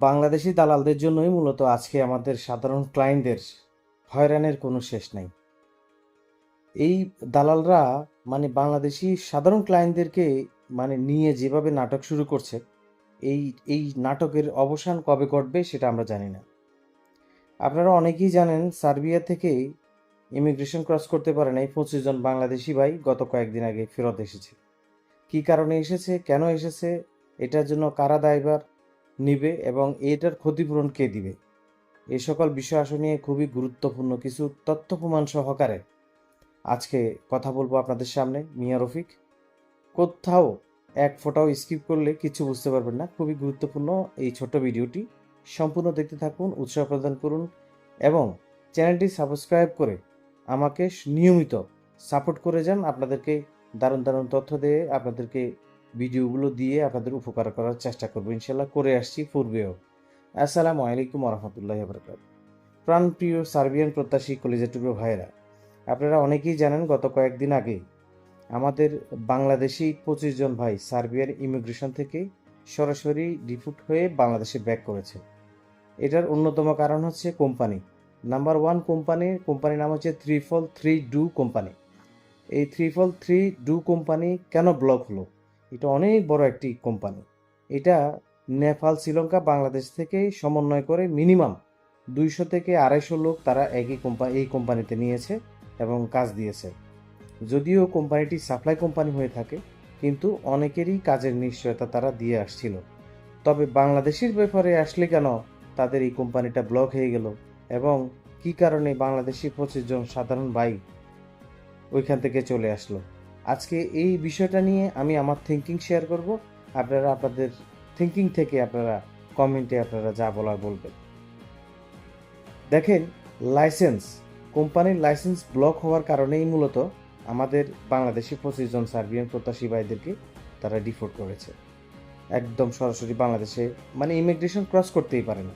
বাংলাদেশি দালালদের জন্যই মূলত আজকে আমাদের সাধারণ ক্লায়েন্টদের হয়রানের কোনো শেষ নাই। এই দালালরা মানে বাংলাদেশি সাধারণ ক্লায়েন্টদেরকে মানে নিয়ে যেভাবে নাটক শুরু করছে, এই এই নাটকের অবসান কবে ঘটবে সেটা আমরা জানি না। আপনারা অনেকেই জানেন সার্বিয়া থেকে ইমিগ্রেশন ক্রস করতে পারে নাই পঁচিশ জন বাংলাদেশি ভাই গত কয়েকদিন আগে ফেরত এসেছে। কী কারণে এসেছে, কেন এসেছে, এটার জন্য কারা দায়ভার নিবে এবং এটার ক্ষতিপূরণ কে দিবে? এই সকল বিষয় আসন নিয়ে খুবই গুরুত্বপূর্ণ কিছু তথ্য প্রমাণ সহকারে আজকে কথা বলব আপনাদের সামনে, মিয়া রফিক। কোথাও এক ফোটাও স্কিপ করলে কিছু বুঝতে পারবেন না। খুবই গুরুত্বপূর্ণ এই ছোট্ট ভিডিওটি। সম্পূর্ণ দেখতে থাকুন, উৎসাহ প্রদান করুন এবং চ্যানেলটি সাবস্ক্রাইব করে আমাকে নিয়মিত সাপোর্ট করে যান। আপনাদেরকে দারুণ দারুণ তথ্য দিয়ে, আপনাদেরকে ভিডিওগুলো দিয়ে আপনাদের উপকার করার চেষ্টা করব। ইনশাল্লাহ করে আসছি পূর্বেও। আসসালামু আলাইকুম রহমতুল্লাহ বরকাত প্রাণপ্রিয় সার্বিয়ান প্রত্যাশী কলেজেটুকু ভাইয়েরা, আপনারা অনেকেই জানেন গত কয়েকদিন আগে আমাদের বাংলাদেশি পঁচিশ জন ভাই সার্বিয়ার ইমিগ্রেশন থেকে সরাসরি ডিপুট হয়ে বাংলাদেশে ব্যাক করেছে। এটার অন্যতম কারণ হচ্ছে কোম্পানি। নাম্বার ওয়ান কোম্পানি, কোম্পানির নাম হচ্ছে three fall three do company. এই three fall three do company কেন ব্লক হলো? এটা অনেক বড় একটি কোম্পানি। এটা নেপাল, শ্রীলঙ্কা, বাংলাদেশ থেকে সমন্বয় করে মিনিমাম দুইশো থেকে আড়াইশো লোক তারা একই কোম্পানি এই কোম্পানিতে নিয়েছে এবং কাজ দিয়েছে। যদিও কোম্পানিটি সাপ্লাই কোম্পানি হয়ে থাকে, কিন্তু অনেকেরই কাজের নিশ্চয়তা তারা দিয়ে আসছিল। তবে বাংলাদেশের ব্যাপারে আসলে কেন তাদের এই কোম্পানিটা ব্লক হয়ে গেল এবং কি কারণে বাংলাদেশি পঁচিশ জন সাধারণ ভাই ওইখান থেকে চলে আসলো? আজকে এই বিষয়টা নিয়ে আমি আমার থিঙ্কিং শেয়ার করব। আপনারা আপনাদের থিঙ্কিং থেকে আপনারা কমেন্টে আপনারা যা বলার বলবেন। দেখেন লাইসেন্স কোম্পানির লাইসেন্স ব্লক হওয়ার কারণেই মূলত আমাদের বাংলাদেশি পঁচিশ জন সার্বিয়ান প্রত্যাশী ভাইদেরকে তারা ডিফোর্ট করেছে। একদম সরাসরি বাংলাদেশে মানে ইমিগ্রেশন ক্রস করতেই পারে না।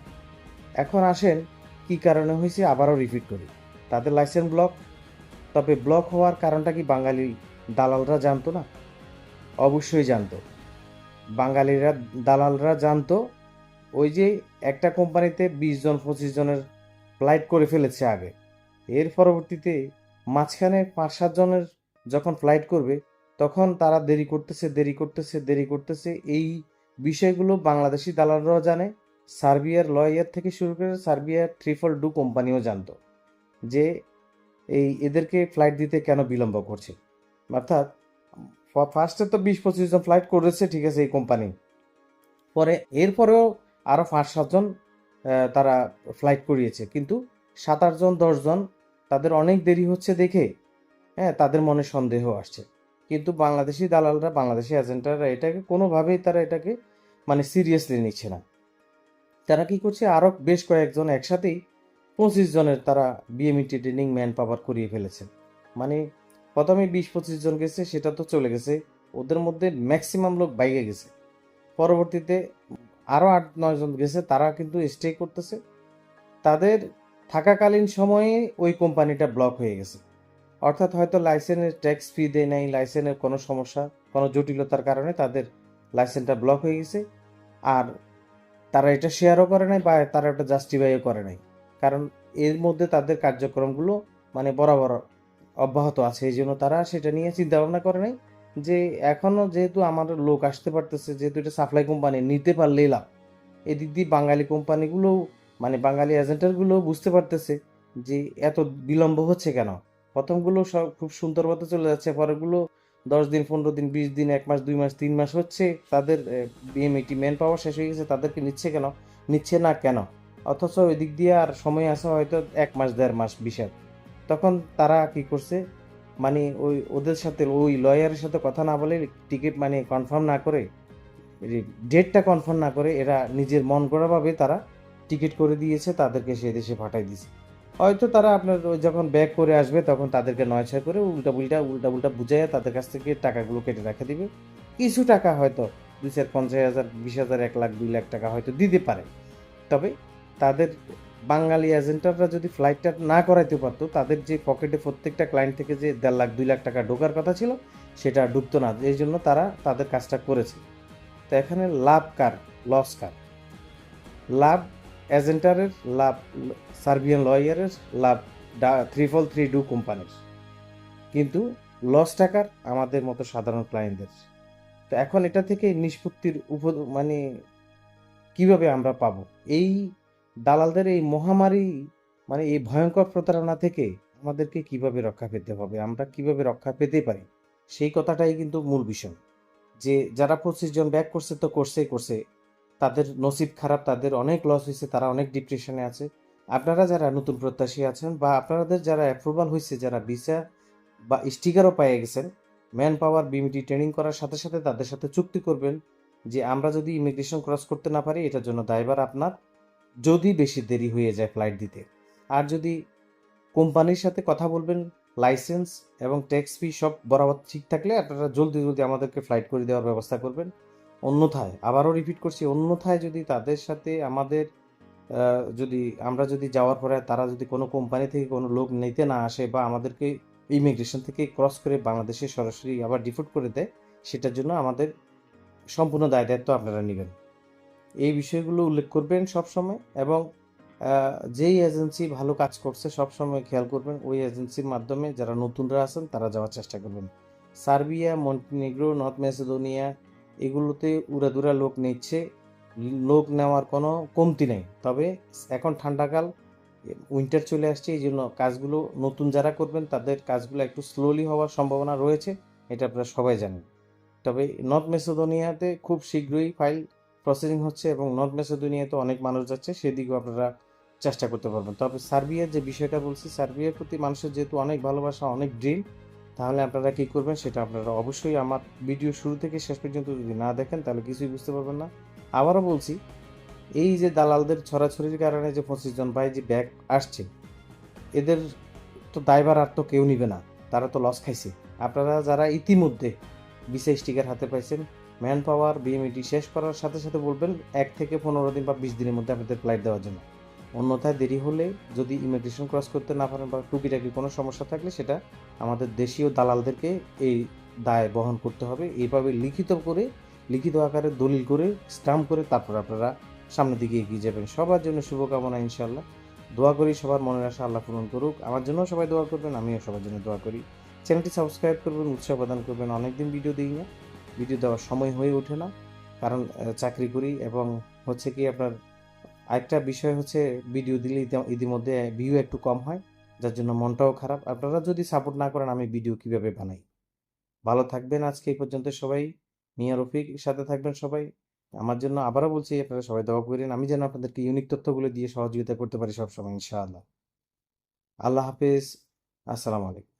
এখন আসেন, কি কারণে হয়েছে আবারও রিপিট করি। তাদের লাইসেন্স ব্লক তবে ব্লক হওয়ার কারণটা কি বাঙালি দালালরা জানতো না? অবশ্যই জানতো। বাঙালিরা, দালালরা জানতো ওই যে একটা কোম্পানিতে বিশ জন, পঁচিশ জনের ফ্লাইট করে ফেলেছে আগে। এর পরবর্তীতে মাঝখানে পাঁচ, সাত জনের যখন ফ্লাইট করবে, তখন তারা দেরি করতেছে দেরি করতেছে দেরি করতেছে। এই বিষয়গুলো বাংলাদেশি দালালরাও জানে। সার্বিয়ার লয়ার থেকে শুরু করে সার্বিয়ার ট্রিপল ডু কোম্পানিও জানতো যে এই এদেরকে ফ্লাইট দিতে কেন বিলম্ব করছে। অর্থাৎ ফার্স্টে তো বিশ পঁচিশ জন ফ্লাইট করেছে, ঠিক আছে, এই কোম্পানি পরে, এরপরেও আরও পাঁচ সাতজন তারা ফ্লাইট করিয়েছে। কিন্তু সাত আটজন দশজন তাদের অনেক দেরি হচ্ছে দেখে হ্যাঁ তাদের মনে সন্দেহ আসছে। কিন্তু বাংলাদেশি দালালরা, বাংলাদেশি এজেন্টরা এটাকে কোনোভাবেই তারা এটাকে মানে সিরিয়াসলি নিচ্ছে না। তারা কি করছে আরও বেশ কয়েকজন একসাথেই পঁচিশ জনের তারা বিএমইটি ট্রেনিং ম্যান পাওয়ার করিয়ে ফেলেছে। মানে প্রথমে বিশ পঁচিশ জন গেছে, সেটা তো চলে গেছে। ওদের মধ্যে ম্যাক্সিমাম লোক বাইকে গেছে। পরবর্তীতে আরও আট নয় জন গেছে, তারা কিন্তু স্টে করতেছে। তাদের থাকাকালীন সময়ে ওই কোম্পানিটা ব্লক হয়ে গেছে। অর্থাৎ হয়তো লাইসেন্সের ট্যাক্স ফি দেয় নাই লাইসেন্সের কোনো সমস্যা, কোনো জটিলতার কারণে তাদের লাইসেন্সটা ব্লক হয়ে গেছে। আর তারা এটা শেয়ারও করে নাই বা তারা এটা জাস্টিফাইও করে নাই। কারণ এর মধ্যে তাদের কার্যক্রমগুলো মানে বরাবর অব্যাহত আছে, এই জন্য তারা সেটা নিয়ে চিন্তা ভাবনা করে নাই যে এখনও যেহেতু আমার লোক আসতে পারতেছে, যেহেতু এটা সাপ্লাই কোম্পানি নিতে পারলেই লাভ। এদিক দিয়ে বাঙালি কোম্পানিগুলো মানে বাঙালি এজেন্টারগুলো বুঝতে পারতেছে যে এত বিলম্ব হচ্ছে কেন। প্রথমগুলো সব খুব সুন্দর মতো চলে যাচ্ছে, পরেরগুলো দশ দিন, পনেরো দিন, বিশ দিন, এক মাস, দুই মাস, তিন মাস হচ্ছে তাদের বিএমএটি ম্যান পাওয়ার শেষ হয়ে গেছে, তাদেরকে নিচ্ছে কেন? নিচ্ছে না কেন? অথচ ওই দিক দিয়ে আর সময় আছে হয়তো এক মাস, দেড় মাস বিশাল তখন তারা কি করছে? মানে ওই ওদের সাথে, ওই লয়ারের সাথে কথা না বলে টিকিট মানে কনফার্ম না করে ডেটটা কনফার্ম না করে এরা নিজের মন করাভাবে তারা টিকিট করে দিয়েছে, তাদেরকে সে দেশে পাঠাই দিয়েছে হয়তো তারা আপনার ওই যখন ব্যাক করে আসবে তখন তাদেরকে নয় ছয় করে উল্টা উল্টা উল্টা উল্টা বুঝাইয়া তাদের কাছ থেকে টাকাগুলো কেটে রেখে দিবে। কিছু টাকা হয়তো দুই চার, পঞ্চাশ হাজার, বিশ হাজার, এক লাখ, দুই লাখ টাকা হয়তো দিতে পারে। তবে তাদের বাঙালি এজেন্টাররা যদি ফ্লাইটটা না করাইতে পারতো, তাদের যে পকেটে প্রত্যেকটা ক্লায়েন্ট থেকে যে দেড় লাখ, দুই লাখ টাকা ঢোকার কথা ছিল, সেটা ঢুকতো না। এই জন্য তারা তাদের কাজটা করেছে। তো এখানে লাভ কার? লস কার? লাভ এজেন্টারের লাভ সার্বিয়ান লয়ারের লাভ থ্রিফল থ্রি ডু কোম্পানির কিন্তু লস টাকার আমাদের মতো সাধারণ ক্লায়েন্টদের তো এখন এটা থেকে নিষ্পত্তির উপ মানে কীভাবে আমরা পাবো? এই দালালদের এই মহামারী মানে এই ভয়ঙ্কর প্রতারণা থেকে আমাদেরকে কীভাবে রক্ষা পেতে হবে, আমরা কীভাবে রক্ষা পেতে পারি, সেই কথাটাই কিন্তু মূল বিষয়। যে যারা পঁচিশ জন ব্যাক করছে তো করছেই করছে, তাদের নসিব খারাপ, তাদের অনেক লস হয়েছে, তারা অনেক ডিপ্রেশনে আছে। আপনারা যারা নতুন প্রত্যাশী আছেন বা আপনাদের যারা অ্যাপ্রুভাল হয়েছে, যারা ভিসা বা স্টিকারও পেয়ে গেছেন ম্যান পাওয়ার বিমিটি ট্রেনিং করার সাথে সাথে তাদের সাথে চুক্তি করবেন যে আমরা যদি ইমিগ্রেশন ক্রস করতে না পারি, এটার জন্য দায়ভার আপনার। যদি বেশি দেরি হয়ে যায় ফ্লাইট দিতে। আর যদি কোম্পানির সাথে কথা বলবেন লাইসেন্স এবং ট্যাক্স ফি সব বরাবর ঠিক থাকলে আপনারা জলদি জলদি আমাদেরকে ফ্লাইট করে দেওয়ার ব্যবস্থা করবেন। অন্যথায়, আবারও রিপিট করছি, অন্যথায় যদি তাদের সাথে আমাদের যদি আমরা যদি যাওয়ার পরে তারা যদি কোনো কোম্পানি থেকে কোনো লোক নিতে না আসে বা আমাদেরকে ইমিগ্রেশন থেকে ক্রস করে বাংলাদেশে সরাসরি আবার ডিফোর্ট করে দেয়, সেটার জন্য আমাদের সম্পূর্ণ দায় দায়িত্ব আপনারা নেবেন। এই বিষয়গুলো উল্লেখ করবেন সব সময় এবং যেই এজেন্সি ভালো কাজ করছে সব সময় খেয়াল করবেন ওই এজেন্সির মাধ্যমে যারা নতুনরা আছেন তারা যাওয়ার চেষ্টা করবেন। সার্বিয়া, মন্টিনিগ্রো, নর্থ মেসিডোনিয়া এগুলোতে উড়াদুরা লোক নিচ্ছে। লোক নেওয়ার কোনো কমতি নেই। তবে এখন ঠান্ডাকাল উইন্টার চলে আসছে, এই জন্য কাজগুলো নতুন যারা করবেন তাদের কাজগুলো একটু স্লোলি হওয়ার সম্ভাবনা রয়েছে, এটা আপনারা সবাই জানেন। তবে নর্থ মেসিডোনিয়াতে খুব শীঘ্রই ফাইল প্রসেসিং হচ্ছে এবং নর্থ মেসিডোনিয়াতে অনেক মানুষ যাচ্ছে, সেদিকেও আপনারা চেষ্টা করতে পারবেন। তবে সার্বিয়ার যে বিষয়টা বলছি, সার্বিয়ার প্রতি মানুষের যেহেতু অনেক ভালোবাসা, অনেক ড্রিম তাহলে আপনারা কি করবেন সেটা আপনারা অবশ্যই আমার ভিডিও শুরু থেকে শেষ পর্যন্ত যদি না দেখেন, তাহলে কিছুই বুঝতে পারবেন না। আবারও বলছি, এই যে দালালদের ছড়াছড়ির কারণে যে পঁচিশ জন ভাই যে ব্যাগ আসছে, এদের তো দায়ভার আর তো কেউ নিবে না, তারা তো লস খাইছে। আপনারা যারা ইতিমধ্যে বিশেষ স্টিকার হাতে পাইছেন ম্যান পাওয়ার বিএমইটি শেষ করার সাথে সাথে বলবেন, এক থেকে পনেরো দিন বা বিশ দিনের মধ্যে আপনাদের ফ্লাইট দেওয়ার জন্য। অন্যথায় দেরি হলে যদি ইমিগ্রেশন ক্রস করতে না পারেন বা টুকিটাকি কোনো সমস্যা থাকলে সেটা আমাদের দেশীয় দালালদেরকে এই দায় বহন করতে হবে। এইভাবে লিখিত করে, লিখিত আকারে দলিল করে স্টাম্প করে তারপর আপনারা সামনের দিকে এগিয়ে যাবেন। সবার জন্য শুভকামনা ইনশাল্লাহ দোয়া করি সবার মনের আশা আল্লাহ পূরণ করুক। আমার জন্য সবাই দোয়া করবেন, আমিও সবার জন্য দোয়া করি। চ্যানেলটি সাবস্ক্রাইব করবেন, উৎসাহ প্রদান করবেন। অনেকদিন ভিডিও দিই না ভিডিও দেওয়ার সময় হয়ে ওঠে না, কারণ চাকরি করি এবং হচ্ছে কি আপনার আরেকটা বিষয় হচ্ছে ভিডিও দিলে ইতিমধ্যে ভিউ একটু কম হয়, যার জন্য মনটাও খারাপ। আপনারা যদি সাপোর্ট না করেন, আমি ভিডিও কীভাবে বানাই? ভালো থাকবেন আজকে এই পর্যন্ত সবাই, মিয়া রফিক সাথে থাকবেন সবাই। আমার জন্য আবারও বলছি, আপনারা সবাই দোয়া করেন, আমি যেন আপনাদেরকে ইউনিক তথ্যগুলো দিয়ে সহযোগিতা করতে পারি সবসময়, ইনশাআল্লাহ। আল্লাহ হাফেজ, আসসালামু আলাইকুম।